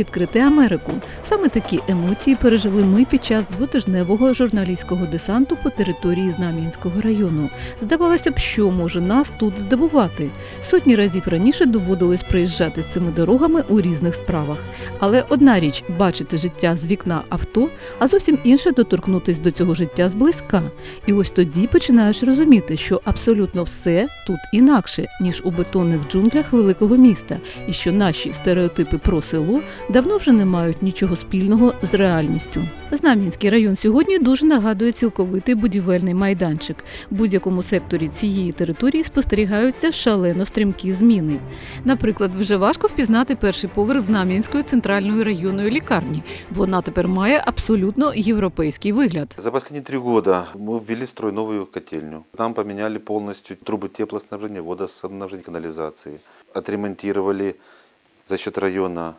відкрити Америку. Саме такі емоції пережили ми під час двотижневого журналістського десанту по території Знам'янського району. Здавалося б, що може нас тут здивувати. Сотні разів раніше доводилось проїжджати цими дорогами у різних справах. Але одна річ бачити життя з вікна авто, а зовсім інша доторкнутись до цього життя зблизька. І ось тоді починаєш розуміти, що абсолютно все тут інакше, ніж у бетонних джунглях великого міста, і що наші стереотипи про село давно вже не мають нічого спільного з реальністю. Знам'янський район сьогодні дуже нагадує цілковитий будівельний майданчик. В будь-якому секторі цієї території спостерігаються шалено стрімкі зміни. Наприклад, вже важко впізнати перший поверх Знам'янської центральної районної лікарні. Вона тепер має абсолютно європейський вигляд. За последние три года мы ввели строй котельню. Там поменяли полностью трубы теплоснабжения, водоснабжения, канализации. Отремонтировали за счет района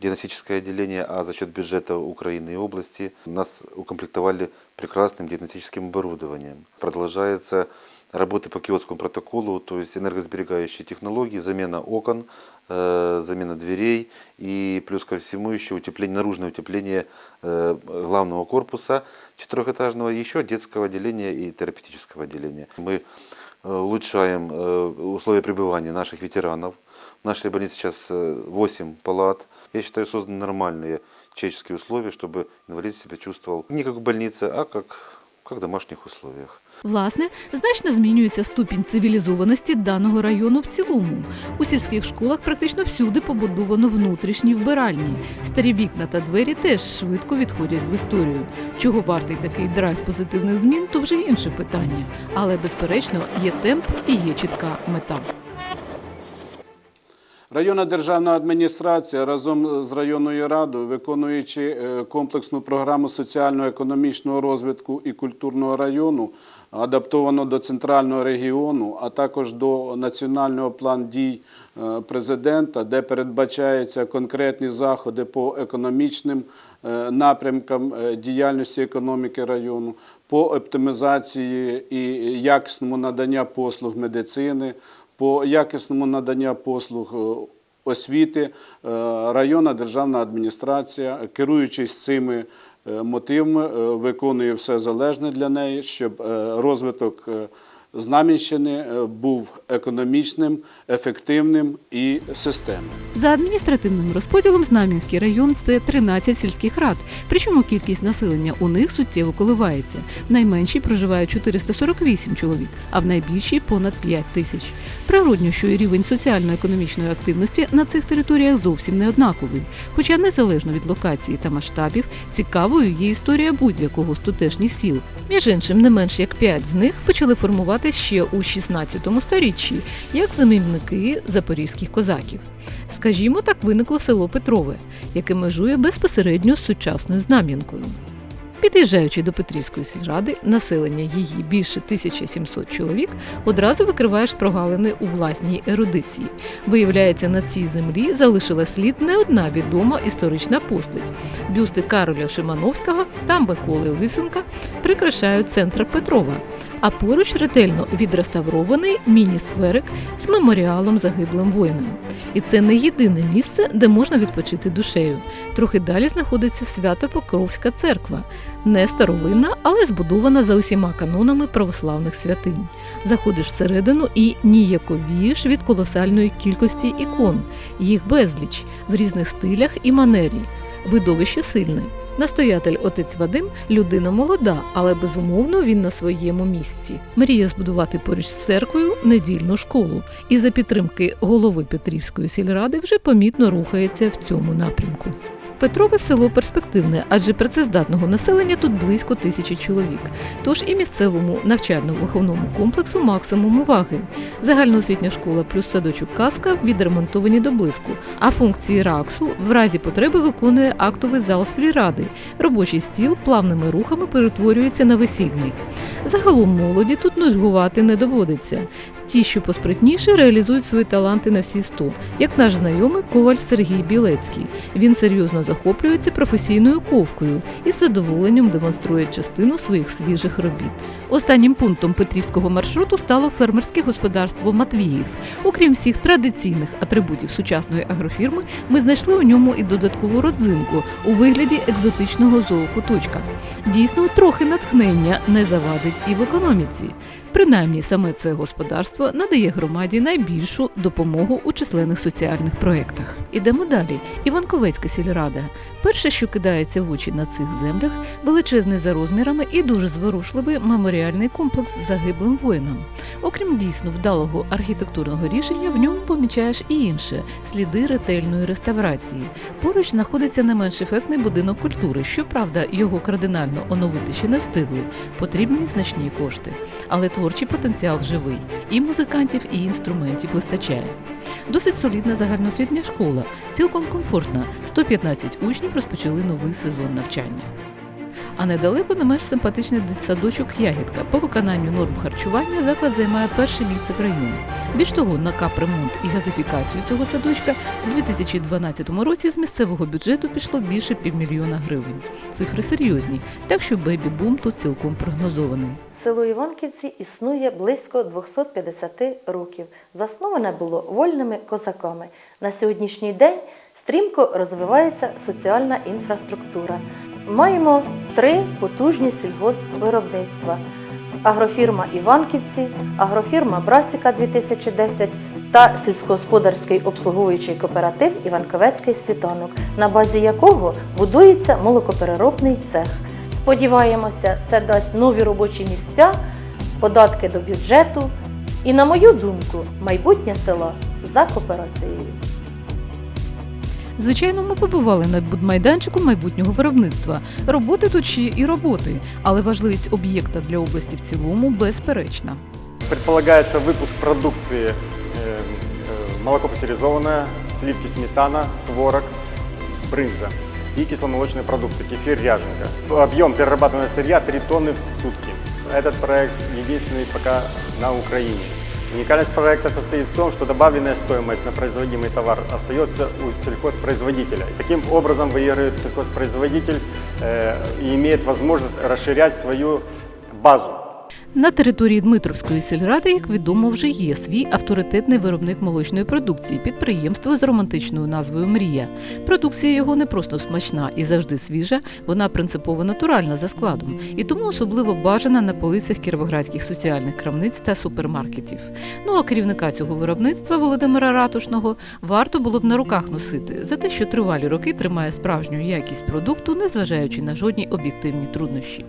диагностическое отделение, а за счет бюджета Украины и области нас укомплектовали прекрасным диагностическим оборудованием. Продолжается работы по киотскому протоколу, то есть энергосберегающие технологии, замена окон, э, замена дверей и плюс ко всему еще утепление, наружное утепление э, главного корпуса четырехэтажного, еще детского отделения и терапевтического отделения. Мы э, улучшаем условия пребывания наших ветеранов. В нашей больнице сейчас э, 8 палат. Я считаю, созданы нормальные человеческие условия, чтобы инвалид себя чувствовал не как в больнице, а как, как в домашних условиях. Власне, значно змінюється ступінь цивілізованості даного району в цілому. У сільських школах практично всюди побудовано внутрішні вбиральні. Старі вікна та двері теж швидко відходять в історію. Чого вартий такий драйв позитивних змін, то вже інше питання. Але безперечно є темп і є чітка мета. Районна державна адміністрація разом з районною радою, виконуючи е, комплексну програму соціально-економічного розвитку і культурного району, адаптовано до центрального регіону, а також до національного плану дій е, президента, де передбачаються конкретні заходи по економічним е, напрямкам діяльності економіки району, по оптимізації і якісному надання послуг медицини по якісному наданню послуг е, освіти е, районна державна адміністрація, керуючись цими е, мотивами, виконує все залежне для неї, щоб розвиток Знам'янщини е, був економічним, ефективним і системним. За адміністративним розподілом Знам'янський район це 13 сільських рад. Причому кількість населення у них суттєво коливається. В найменшій проживає 448 чоловік, а в найбільшій понад 5 тисяч. Природньо, що і рівень соціально-економічної активності на цих територіях зовсім не однаковий. Хоча незалежно від локації та масштабів, цікавою є історія будь-якого з тутешніх сіл. Між іншим, не менш як 5 з них почали формувати ще у 16 сторіччі, як замівники запорізьких козаків. Скажімо, так виникло село Петрове, яке межує безпосередньо з сучасною Знам'янкою. Під'їжджаючи до Петрівської сільради, населення її більше 1700 чоловік, одразу викриваєш прогалини у власній ерудиції. Виявляється, на цій землі залишила слід не одна відома історична постать. Бюсти Кароля Шимановського та Миколи Лисенка прикрашають центр Петрова, а поруч ретельно відреставрований міні-скверик з меморіалом загиблим воїнам. І це не єдине місце, де можна відпочити душею. Трохи далі знаходиться Свято-Покровська церква, не старовинна, але збудована за усіма канонами православних святинь. Заходиш всередину і ніяковієш від колосальної кількості ікон, їх безліч в різних стилях і манері. Видовище сильне. Настоятель отець Вадим людина молода, але безумовно він на своєму місці. Мріє збудувати поруч з церквою недільну школу, і за підтримки голови Петрівської сільради вже помітно рухається в цьому напрямку. Петрове село перспективне, адже працездатного населення тут близько тисячі чоловік. Тож і місцевому навчально-виховному комплексу максимум уваги. Загальноосвітня школа плюс садочок казка відремонтовані до блиску. А функції РАКСу в разі потреби виконує актовий зал сільради. Робочий стіл плавними рухами перетворюється на весільний. Загалом молоді тут нудьгувати не доводиться. Ті, що поспритніше, реалізують свої таланти на всі сто, як наш знайомий коваль Сергій Білецький. Він серйозно захоплюється професійною ковкою і з задоволенням демонструє частину своїх свіжих робіт. Останнім пунктом петрівського маршруту стало фермерське господарство Матвіїв. Окрім всіх традиційних атрибутів сучасної агрофірми, ми знайшли у ньому і додаткову родзинку у вигляді екзотичного зоокуточка. Дійсно, трохи натхнення не завадить і в економіці. Принаймні, саме це господарство надає громаді найбільшу допомогу у численних соціальних проєктах. Ідемо далі. Іванковецька сільрада. Перше, що кидається в очі на цих землях, величезний за розмірами і дуже зворушливий меморіальний комплекс загиблим воїнам. Окрім дійсно вдалого архітектурного рішення, в ньому помічаєш і інше сліди ретельної реставрації. Поруч знаходиться не менш ефектний будинок культури. Щоправда, його кардинально оновити ще не встигли. Потрібні значні кошти. Але творчий потенціал живий. І музикантів, і інструментів вистачає. Досить солідна загальноосвітня школа, цілком комфортна. 115 учнів розпочали новий сезон навчання. А недалеко не менш симпатичний дитсадочок Ягідка. По виконанню норм харчування заклад займає перше місце в районі. Більш того, на капремонт і газифікацію цього садочка у 2012 році з місцевого бюджету пішло більше півмільйона гривень. Цифри серйозні, так що бебі-бум тут цілком прогнозований. Село Іванківці існує близько 250 років. Засноване було вольними козаками. На сьогоднішній день стрімко розвивається соціальна інфраструктура. Маємо три потужні сільгоспвиробництва: агрофірма Іванківці, агрофірма Брасіка 2010 та сільськогосподарський обслуговуючий кооператив Іванковецький світанок, на базі якого будується молокопереробний цех. Сподіваємося, це дасть нові робочі місця, податки до бюджету і, на мою думку, майбутнє села за кооперацією. Звичайно, ми побували на будмайданчику майбутнього виробництва. Роботи тут ще і роботи, але важливість об'єкта для області в цілому безперечна. Предполагается выпуск продукции э, э, молоко пастеризованное, сливки сметана, творог, брынза и кисломолочные продукты, кефир, ряженка. Объем перерабатываемого сырья 3 тонны в сутки. Этот проект единственный пока на Украине. Уникальность проекта состоит в том, что добавленная стоимость на производимый товар остается у сельхозпроизводителя. И таким образом выигрывает сельхозпроизводитель э, и имеет возможность расширять свою базу. На території Дмитровської сільради, як відомо, вже є свій авторитетний виробник молочної продукції підприємство з романтичною назвою Мрія. Продукція його не просто смачна і завжди свіжа, вона принципово натуральна за складом і тому особливо бажана на полицях кіровоградських соціальних крамниць та супермаркетів. Ну а керівника цього виробництва Володимира Ратушного варто було б на руках носити за те, що тривалі роки тримає справжню якість продукту, незважаючи на жодні об'єктивні труднощі.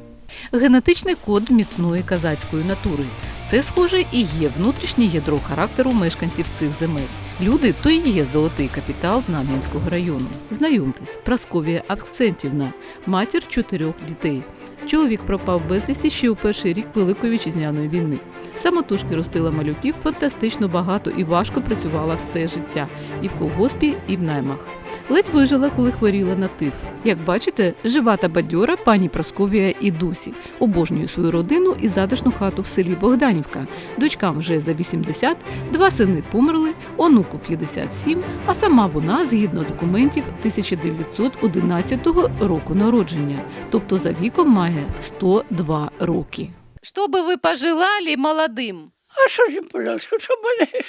Генетичний код міцної казацької натури. Це, схоже, і є внутрішнє ядро характеру мешканців цих земель. Люди то і є золотий капітал Знам'янського району. Знайомтесь, Прасковія Аксентівна, матір чотирьох дітей. Чоловік пропав безвісті ще у перший рік Великої вітчизняної війни. Самотужки ростила малюків фантастично багато і важко працювала все життя і в колгоспі, і в наймах. Ледь вижила, коли хворіла на тиф. Як бачите, жива та бадьора пані Просковія і досі обожнює свою родину і затишну хату в селі Богданівка. Дочкам вже за 80, два сини померли, онуку 57, а сама вона, згідно документів, 1911 року народження, тобто за віком має 102 роки. Чтобы ви пожелали молодим? А що ж їм пожалуйста, щоб вони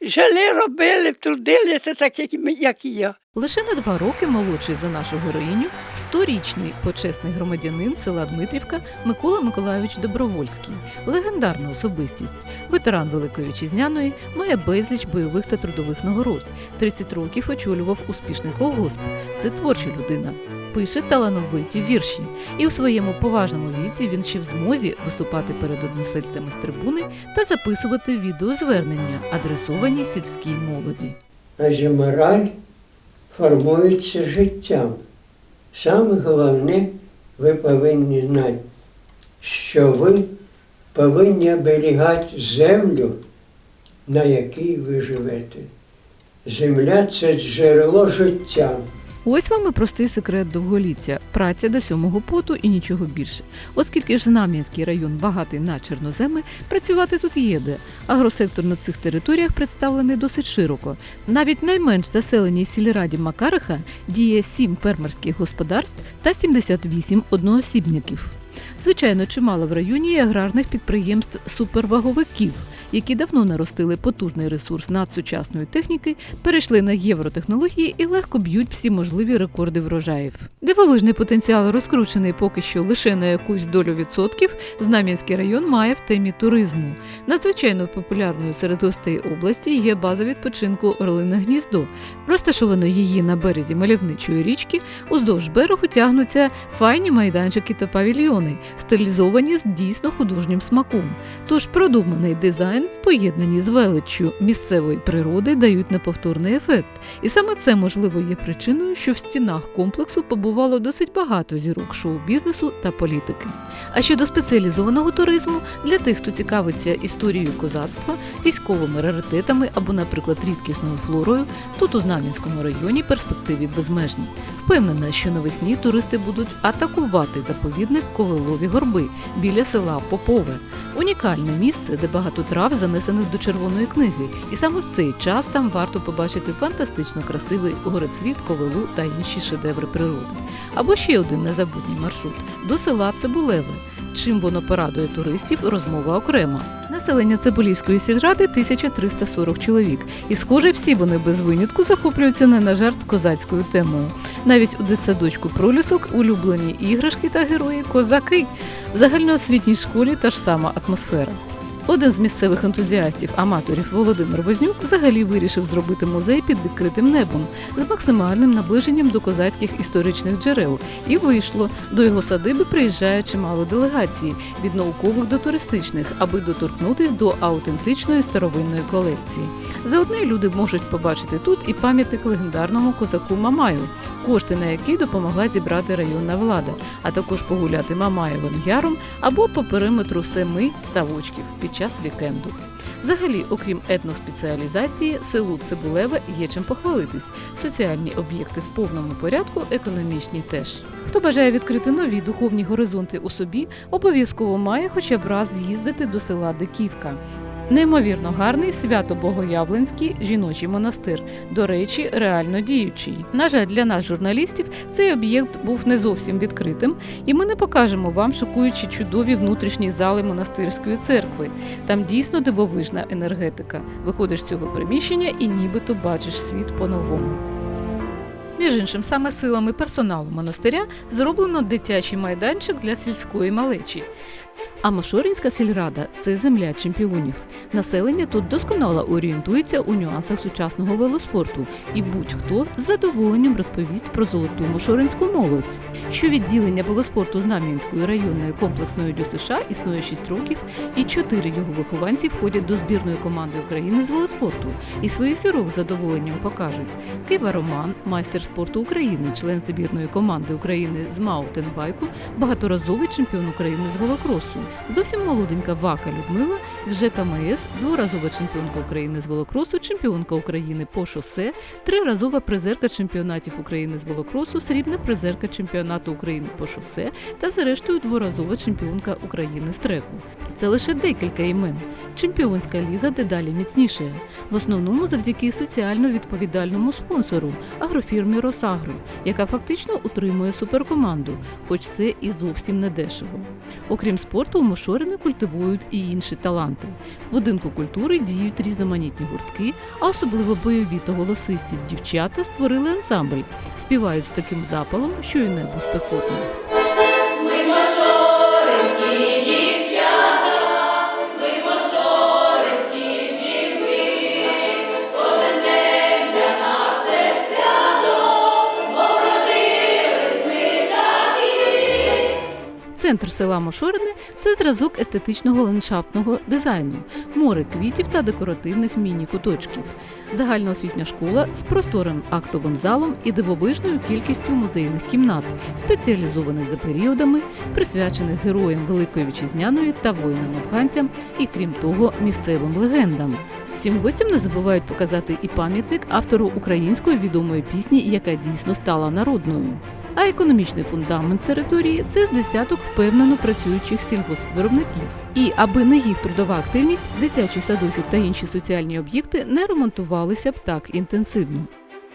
жили, робили, трудилися, так як, і як і я. Лише на два роки молодший за нашу героїню, сторічний почесний громадянин села Дмитрівка Микола Миколайович Добровольський, легендарна особистість, ветеран Великої Вітчизняної, має безліч бойових та трудових нагород. 30 років очолював успішний колгосп. Це творча людина. Пише талановиті вірші, і у своєму поважному віці він ще в змозі виступати перед односельцями з трибуни та записувати відеозвернення, адресовані сільській молоді. Адже мораль формується життям. Саме головне, ви повинні знати, що ви повинні оберігати землю, на якій ви живете. Земля це джерело життя. Ось вам і простий секрет довголіття праця до сьомого поту і нічого більше. Оскільки ж Знам'янський район багатий на чорноземи, працювати тут є де. Агросектор на цих територіях представлений досить широко. Навіть найменш заселеній сільраді Макариха діє 7 фермерських господарств та 78 одноосібників. Звичайно, чимало в районі є аграрних підприємств суперваговиків, які давно наростили потужний ресурс надсучасної техніки, перейшли на євротехнології і легко б'ють всі можливі рекорди врожаїв. Дивовижний потенціал розкручений поки що лише на якусь долю відсотків. Знам'янський район має в темі туризму. Надзвичайно популярною серед гостей області є база відпочинку Орлине гніздо. Розташовано її на березі мальовничої річки. Уздовж берегу тягнуться файні майданчики та павільйони, стилізовані з дійсно художнім смаком. Тож продуманий дизайн в поєднанні з величчю місцевої природи дають неповторний ефект. І саме це можливо є причиною, що в стінах комплексу побувало досить багато зірок шоу-бізнесу та політики. А щодо спеціалізованого туризму, для тих, хто цікавиться історією козацтва, військовими раритетами або, наприклад, рідкісною флорою, тут у Знам'янському районі перспективи безмежні. Впевнена, що навесні туристи будуть атакувати заповідник Ковилові горби біля села Попове. Унікальне місце, де багато трав занесених до червоної книги, і саме в цей час там варто побачити фантастично красивий горецвіт, ковилу та інші шедеври природи. Або ще один незабутній маршрут до села Цибулеве. Чим воно порадує туристів, розмова окрема. Населення Цибулівської сільради 1340 чоловік, і схоже, всі вони без винятку захоплюються не на жарт козацькою темою. Навіть у дитсадочку пролісок улюблені іграшки та герої козаки. В загальноосвітній школі та ж сама атмосфера. Один з місцевих ентузіастів, аматорів Володимир Вознюк, взагалі вирішив зробити музей під відкритим небом з максимальним наближенням до козацьких історичних джерел. І вийшло. До його садиби приїжджає чимало делегацій від наукових до туристичних, аби доторкнутись до аутентичної старовинної колекції. Заодно й люди можуть побачити тут і пам'ятник легендарному козаку Мамаю, кошти на який допомогла зібрати районна влада, а також погуляти Мамаєвим яром або по периметру семи ставочків під час вікенду. Взагалі, окрім етноспеціалізації, селу Цибулеве є чим похвалитись. Соціальні об'єкти в повному порядку, економічні теж. Хто бажає відкрити нові духовні горизонти у собі, обов'язково має хоча б раз з'їздити до села Диківка. Неймовірно гарний свято-богоявленський жіночий монастир, до речі, реально діючий. На жаль, для нас, журналістів, цей об'єкт був не зовсім відкритим, і ми не покажемо вам шокуючі чудові внутрішні зали монастирської церкви. Там дійсно дивовижна енергетика. Виходиш з цього приміщення і нібито бачиш світ по-новому. Між іншим, саме силами персоналу монастиря зроблено дитячий майданчик для сільської малечі. А Мошоринська сільрада це земля чемпіонів. Населення тут досконало орієнтується у нюансах сучасного велоспорту, і будь-хто з задоволенням розповість про золоту мошоринську молодь. Що відділення велоспорту Знам'янської районної комплексної ДЮСШ існує 6 років, і чотири його вихованці входять до збірної команди України з велоспорту. І своїх зірок з задоволенням покажуть. Кива Роман, майстер спорту України, член збірної команди України з маутенбайку, багаторазовий чемпіон України з велокросу. Зовсім молоденька Вака Людмила, вже КМС, дворазова чемпіонка України з велокросу, чемпіонка України по шосе, триразова призерка чемпіонатів України з велокросу, срібна призерка чемпіонату України по шосе та, зрештою, дворазова чемпіонка України з треку. Це лише декілька імен. Чемпіонська ліга дедалі міцнішає. В основному завдяки соціально відповідальному спонсору агрофірмі Росагро, яка фактично утримує суперкоманду, хоч це і зовсім не дешево. Окрім спорту, у Мошорини культивують і інші таланти. В будинку культури діють різноманітні гуртки, а особливо бойові та голосисті дівчата створили ансамбль. Співають з таким запалом, що й небо спекотне. Центр села Мошорине це зразок естетичного ландшафтного дизайну, море квітів та декоративних міні-куточків. Загальноосвітня школа з просторим актовим залом і дивовижною кількістю музейних кімнат, спеціалізованих за періодами, присвячених героям Великої Вітчизняної та воїнам-афганцям, і крім того, місцевим легендам. Всім гостям не забувають показати і пам'ятник автору української відомої пісні, яка дійсно стала народною. А економічний фундамент території це з десяток впевнено працюючих сільгоспвиробників. І аби не їх трудова активність, дитячий садочок та інші соціальні об'єкти не ремонтувалися б так інтенсивно.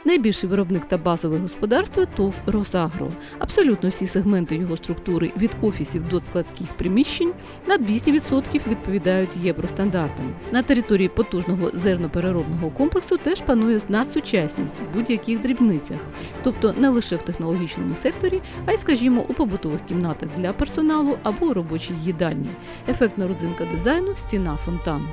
Найбільший виробник та базове господарство ТОВ «Росагро». Абсолютно всі сегменти його структури від офісів до складських приміщень на 200% відповідають євростандартам. На території потужного зернопереробного комплексу теж панує надсучасність в будь-яких дрібницях, тобто не лише в технологічному секторі, а й, скажімо, у побутових кімнатах для персоналу або у робочій їдальні. Ефектна родзинка дизайну стіна фонтан.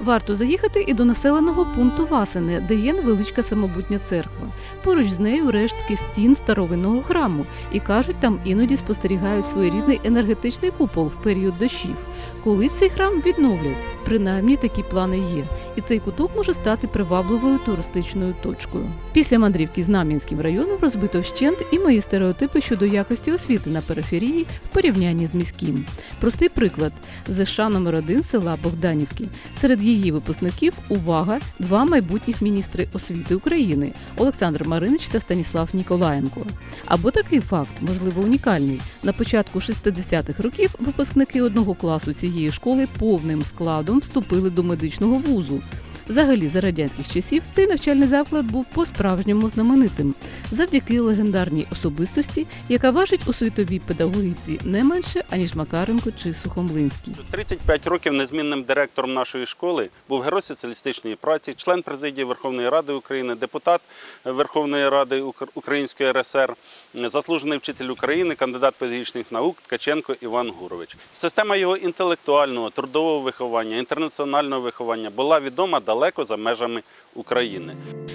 Варто заїхати і до населеного пункту Васине, де є невеличка самобутня церква. Поруч з нею рештки стін старовинного храму, і кажуть, там іноді спостерігають своєрідний енергетичний купол в період дощів. Колись цей храм відновлять. Принаймні такі плани є, і цей куток може стати привабливою туристичною точкою. Після мандрівки Знам'янським районом розбито вщент і мої стереотипи щодо якості освіти на периферії в порівнянні з міським. Простий приклад ЗШ номер 1 села Богданівки. Серед її випускників увага, два майбутніх міністри освіти України Олександр Маринич та Станіслав Ніколаєнко. Або такий факт, можливо, унікальний. На початку 60-х років випускники одного класу цієї школи повним складом вступили до медичного вузу. Взагалі, за радянських часів цей навчальний заклад був по-справжньому знаменитим завдяки легендарній особистості, яка важить у світовій педагогіці не менше аніж Макаренко чи Сухомлинський. 35 років незмінним директором нашої школи був герой соціалістичної праці, член президії Верховної Ради України, депутат Верховної Ради Укр- Української РСР, заслужений вчитель України, кандидат педагогічних наук Ткаченко Іван Гурович. Система його інтелектуального, трудового виховання, інтернаціонального виховання була відома далеко за межами України.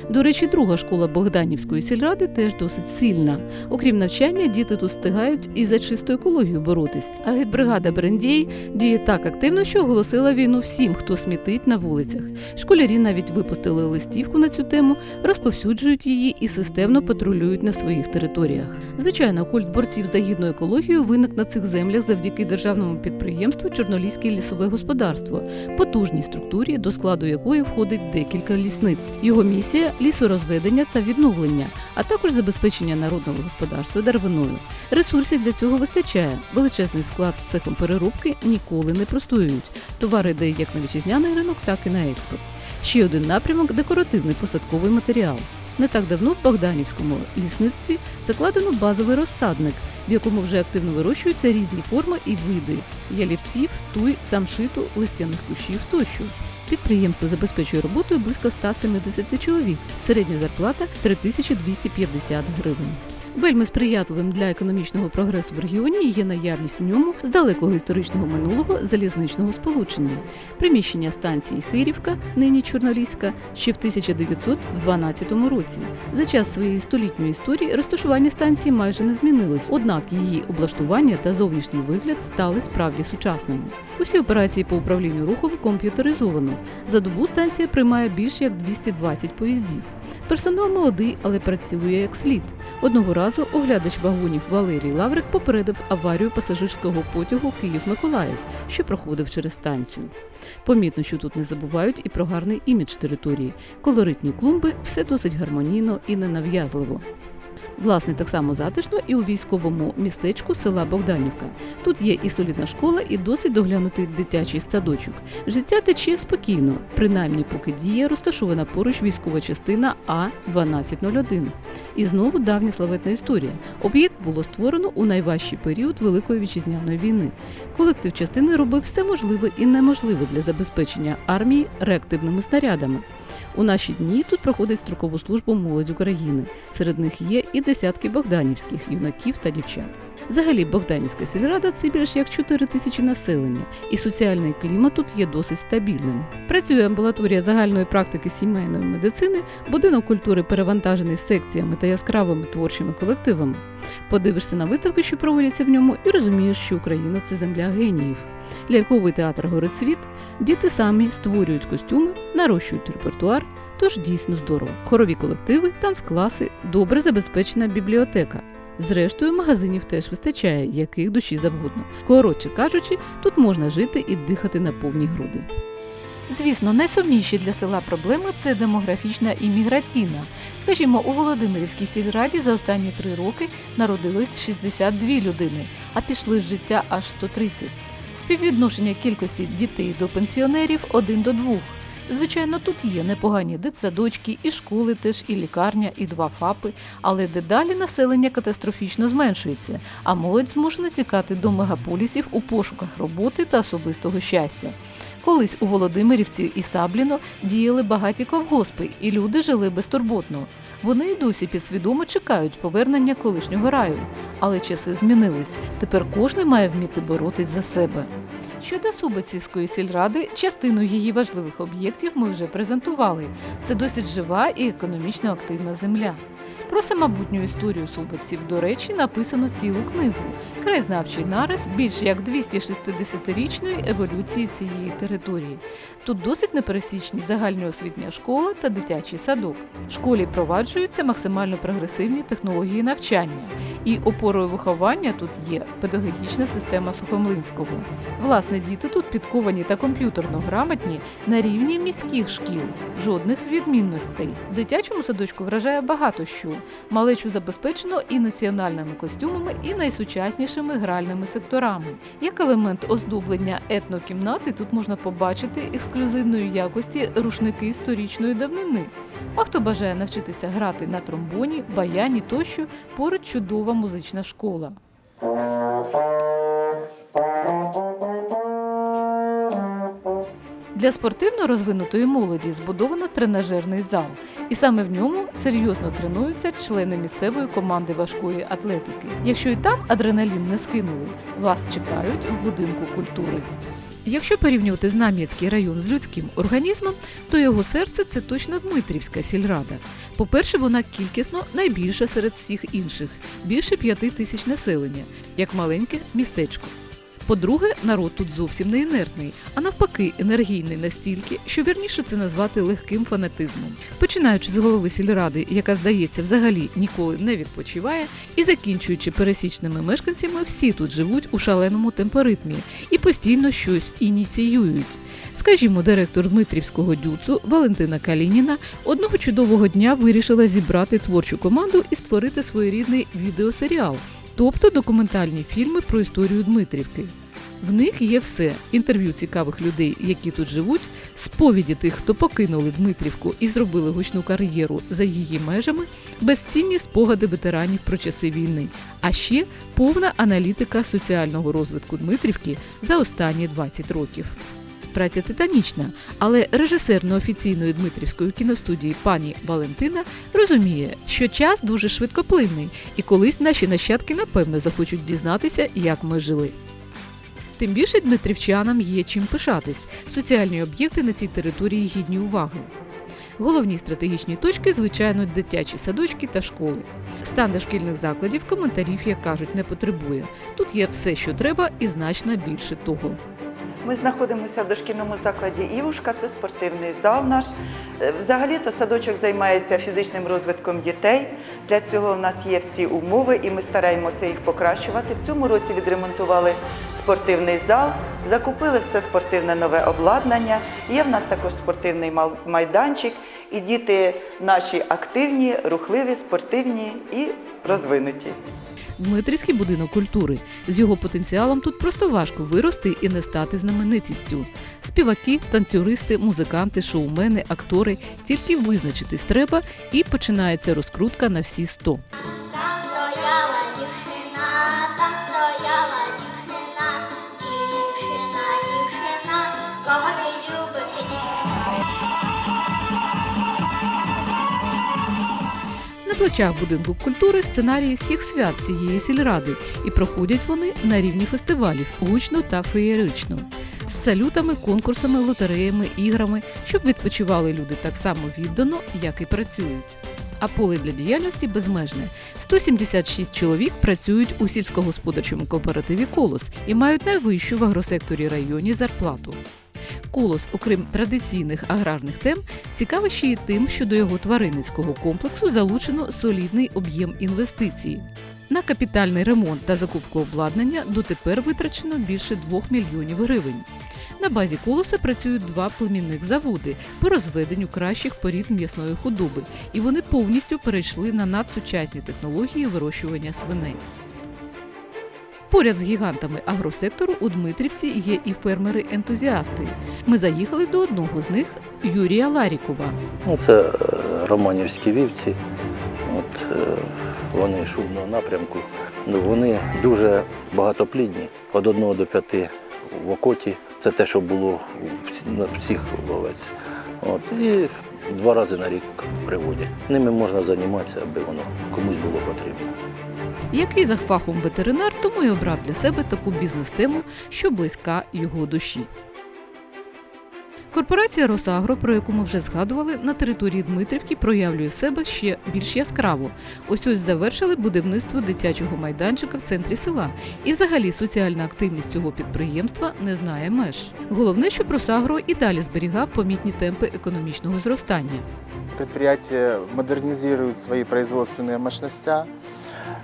До речі, друга школа Богданівської сільради теж досить сильна. Окрім навчання, діти тут встигають і за чисту екологію боротись. А гетбригада Берендєй діє так активно, що оголосила війну всім, хто смітить на вулицях. Школярі навіть випустили листівку на цю тему, розповсюджують її і системно патрулюють на своїх територіях. Звичайно, культ борців за гідну екологію виник на цих землях завдяки державному підприємству Чорноліське лісове господарство, потужній структурі, до складу якої входить декілька лісниць. Його місія лісорозведення та відновлення, а також забезпечення народного господарства деревиною. Ресурсів для цього вистачає. Величезний склад з цехом переробки ніколи не простоюють. Товар йде як на вітчизняний ринок, так і на експорт. Ще один напрямок декоративний посадковий матеріал. Не так давно в Богданівському лісництві закладено базовий розсадник, в якому вже активно вирощуються різні форми і види ялівців, туй, самшиту, листяних кущів тощо. Підприємство забезпечує роботою близько 170 чоловік. Середня зарплата 3250 гривень. Вельми сприятливим для економічного прогресу в регіоні є наявність в ньому з далекого історичного минулого залізничного сполучення. Приміщення станції Хирівка, нині Чорноліська, ще в 1912 році. За час своєї столітньої історії розташування станції майже не змінилось, однак її облаштування та зовнішній вигляд стали справді сучасними. Усі операції по управлінню рухом комп'ютеризовано. За добу станція приймає більше як 220 поїздів. Персонал молодий, але працює як слід. Одного разу оглядач вагонів Валерій Лаврик попередив аварію пасажирського потягу Київ-Миколаїв, що проходив через станцію. Помітно, що тут не забувають і про гарний імідж території. Колоритні клумби, все досить гармонійно і ненав'язливо. Власне, так само затишно і у військовому містечку села Богданівка. Тут є і солідна школа, і досить доглянутий дитячий садочок. Життя тече спокійно, принаймні поки діє розташована поруч військова частина А 1201 І знову давня славетна історія. Об'єкт було створено у найважчий період Великої вітчизняної війни. Колектив частини робив все можливе і неможливе для забезпечення армії реактивними снарядами. У наші дні тут проходить строкову службу молодь України. Серед них є і десятки богданівських юнаків та дівчат. Взагалі, Богданівська сільрада це більш як 4 тисячі населення, і соціальний клімат тут є досить стабільним. Працює амбулаторія загальної практики сімейної медицини, будинок культури перевантажений секціями та яскравими творчими колективами. Подивишся на виставки, що проводяться в ньому, і розумієш, що Україна це земля геніїв. Ляльковий театр Горицвіт, діти самі створюють костюми, нарощують репертуар. Тож дійсно здорово. Хорові колективи, танцкласи, добре забезпечена бібліотека. Зрештою, магазинів теж вистачає, яких душі завгодно. Коротше кажучи, тут можна жити і дихати на повні груди. Звісно, найсумніші для села проблеми це демографічна і міграційна. Скажімо, у Володимирівській сільраді за останні три роки народилось 62 людини, а пішли з життя аж 130. Співвідношення кількості дітей до пенсіонерів один до двох. Звичайно, тут є непогані дитсадочки, і школи теж, і лікарня, і два ФАПи, але дедалі населення катастрофічно зменшується, а молодь змушена тікати до мегаполісів у пошуках роботи та особистого щастя. Колись у Володимирівці і Сабліно діяли багаті ковгоспи, і люди жили безтурботно. Вони й досі підсвідомо чекають повернення колишнього раю. Але часи змінились. Тепер кожен має вміти боротись за себе. Щодо Субицівської сільради, частину її важливих об'єктів ми вже презентували. Це досить жива і економічно активна земля. Про самобутню історію Субиців, до речі, написано цілу книгу краєзнавчий нарис більш як 260-річної еволюції цієї території. Тут досить непересічні загальноосвітня школа та дитячий садок. В школі впроваджуються максимально прогресивні технології навчання, і опорою виховання тут є педагогічна система Сухомлинського. Власне, діти тут підковані та комп'ютерно грамотні на рівні міських шкіл, жодних відмінностей. В дитячому садочку вражає багато що. Малечу забезпечено і національними костюмами, і найсучаснішими гральними секторами. Як елемент оздоблення етнокімнати тут можна побачити ексклюзивної якості рушники сторічної давнини. А хто бажає навчитися грати на тромбоні, баяні тощо, поруч чудова музична школа. Для спортивно розвинутої молоді збудовано тренажерний зал, і саме в ньому серйозно тренуються члени місцевої команди важкої атлетики. Якщо і там адреналін не скинули, вас чекають в будинку культури. Якщо порівнювати Знам'янський район з людським організмом, то його серце це точно Дмитрівська сільрада. По-перше, вона кількісно найбільша серед всіх інших більше п'яти тисяч населення, як маленьке містечко. По-друге, народ тут зовсім не інертний, а навпаки, енергійний настільки, що вірніше це назвати легким фанатизмом. Починаючи з голови сільради, яка, здається, взагалі ніколи не відпочиває, і закінчуючи пересічними мешканцями, всі тут живуть у шаленому темпоритмі і постійно щось ініціюють. Скажімо, директор Дмитрівського дюцу Валентина Калініна одного чудового дня вирішила зібрати творчу команду і створити своєрідний відеосеріал, тобто документальні фільми про історію Дмитрівки. В них є все: інтерв'ю цікавих людей, які тут живуть, сповіді тих, хто покинули Дмитрівку і зробили гучну кар'єру за її межами, безцінні спогади ветеранів про часи війни, а ще повна аналітика соціального розвитку Дмитрівки за останні 20 років. Праця титанічна, але режисер неофіційної Дмитрівської кіностудії пані Валентина розуміє, що час дуже швидкоплинний, і колись наші нащадки напевно захочуть дізнатися, як ми жили. Тим більше дмитрівчанам є чим пишатись. Соціальні об'єкти на цій території гідні уваги. Головні стратегічні точки, звичайно, дитячі садочки та школи. Стан дошкільних закладів коментарів, як кажуть, не потребує. Тут є все, що треба, і значно більше того. Ми знаходимося в дошкільному закладі Івушка, це спортивний зал наш. Е, Взагалі-то садочок займається фізичним розвитком дітей. Для цього в нас є всі умови, і ми стараємося їх покращувати. В цьому році відремонтували спортивний зал, закупили все спортивне нове обладнання. Є в нас також спортивний майданчик, і діти наші активні, рухливі, спортивні і розвинуті. Дмитрівський будинок культури. З його потенціалом тут просто важко вирости і не стати знаменитістю. Співаки, танцюристи, музиканти, шоумени, актори тільки визначитись треба, і починається розкрутка на всі 100. Плечах будинку культури сценарії всіх свят цієї сільради, і проходять вони на рівні фестивалів гучно та феєрично. З салютами, конкурсами, лотереями, іграми, щоб відпочивали люди так само віддано, як і працюють. А поле для діяльності безмежне. 176 чоловік працюють у сільськогосподарчому кооперативі Колос і мають найвищу в агросекторі районі зарплату. Колос, окрім традиційних аграрних тем, цікавий ще й тим, що до його тваринницького комплексу залучено солідний об'єм інвестицій. На капітальний ремонт та закупку обладнання дотепер витрачено більше 2 мільйонів гривень. На базі колоса працюють два племінних заводи по розведенню кращих порід м'ясної худоби, і вони повністю перейшли на надсучасні технології вирощування свиней. Поряд з гігантами агросектору у Дмитрівці є і фермери-ентузіасти. Ми заїхали до одного з них Юрія Ларікова. Ну, це е, романівські вівці. От, е, вони шубного напрямку. Ну, вони дуже багатоплідні, від 1 до 5 в окоті. Це те, що було на всіх овець. От, і два рази на рік приводять. Ними можна займатися, аби воно комусь було потрібно. Який за фахом ветеринар, тому й обрав для себе таку бізнес-тему, що близька його душі. Корпорація Росагро, про яку ми вже згадували, на території Дмитрівки проявлює себе ще більш яскраво. Ось ось завершили будівництво дитячого майданчика в центрі села. І взагалі соціальна активність цього підприємства не знає меж. Головне, щоб Росагро і далі зберігав помітні темпи економічного зростання. Предприятие модернизирует свои производственные мощности,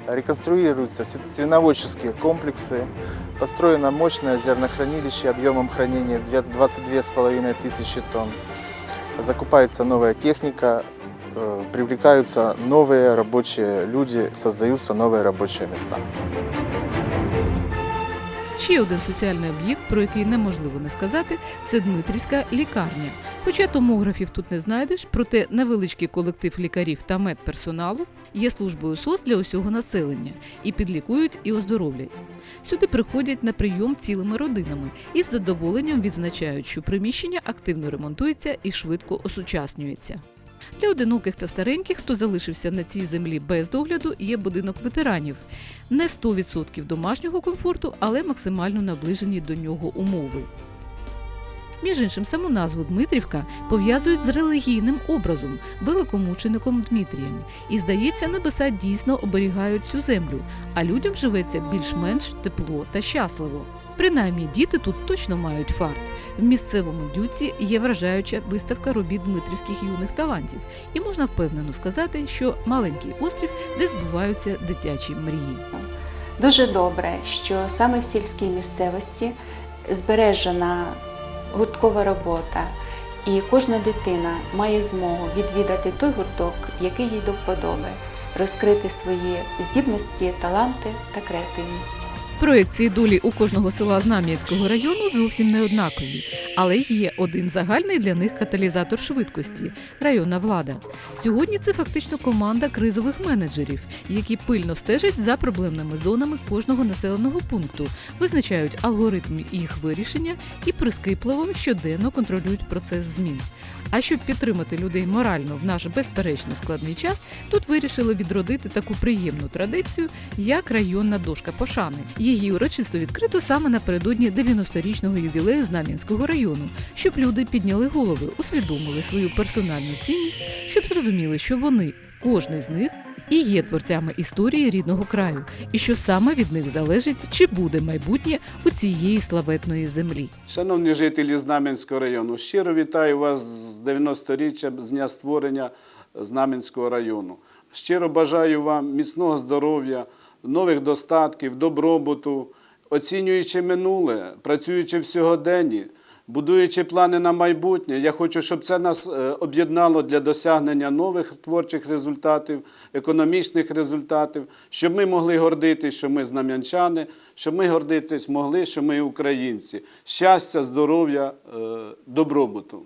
реконструируются сви- свиноводческие комплексы, построено мощное зернохранилище объемом хранения две- 22,5 тысячи тонн, закупается новая техника, э, привлекаются новые рабочие люди, создаются новые рабочие места. Ще один соціальний об'єкт, про який неможливо не сказати, це Дмитрівська лікарня. Хоча томографів тут не знайдеш, проте невеличкий колектив лікарів та медперсоналу є службою СОС для усього населення і підлікують і оздоровлять. Сюди приходять на прийом цілими родинами і з задоволенням відзначають, що приміщення активно ремонтується і швидко осучаснюється. Для одиноких та стареньких, хто залишився на цій землі без догляду, є будинок ветеранів. Не 100% домашнього комфорту, але максимально наближені до нього умови. Між іншим, саму назву Дмитрівка пов'язують з релігійним образом, великомучеником Дмитрієм. І, здається, небеса дійсно оберігають цю землю, а людям живеться більш-менш тепло та щасливо. Принаймні, діти тут точно мають фарт. В місцевому дюці є вражаюча виставка робіт дмитрівських юних талантів, і можна впевнено сказати, що маленький острів, де збуваються дитячі мрії. Дуже добре, що саме в сільській місцевості збережена гурткова робота, і кожна дитина має змогу відвідати той гурток, який їй до вподоби, розкрити свої здібності, таланти та креативність. Проекції долі у кожного села Знам'янського району зовсім не однакові, але є один загальний для них каталізатор швидкості районна влада. Сьогодні це фактично команда кризових менеджерів, які пильно стежать за проблемними зонами кожного населеного пункту, визначають алгоритм їх вирішення і прискіпливо щоденно контролюють процес змін. А щоб підтримати людей морально в наш безперечно складний час, тут вирішили відродити таку приємну традицію, як районна дошка пошани. Її урочисто відкрито саме напередодні 90-річного ювілею Знам'янського району, щоб люди підняли голови, усвідомили свою персональну цінність, щоб зрозуміли, що вони, кожний з них, і є творцями історії рідного краю, і що саме від них залежить, чи буде майбутнє у цієї славетної землі. Шановні жителі Знам'янського району, щиро вітаю вас з 90-річчям з дня створення Знам'янського району. Щиро бажаю вам міцного здоров'я, нових достатків, добробуту, оцінюючи минуле, працюючи в сьогоденні, будуючи плани на майбутнє. Я хочу, щоб це нас е, об'єднало для досягнення нових творчих результатів, економічних результатів, щоб ми могли гордитись, що ми знам'янчани, щоб ми гордитись могли, що ми українці. Щастя, здоров'я, е, добробуту.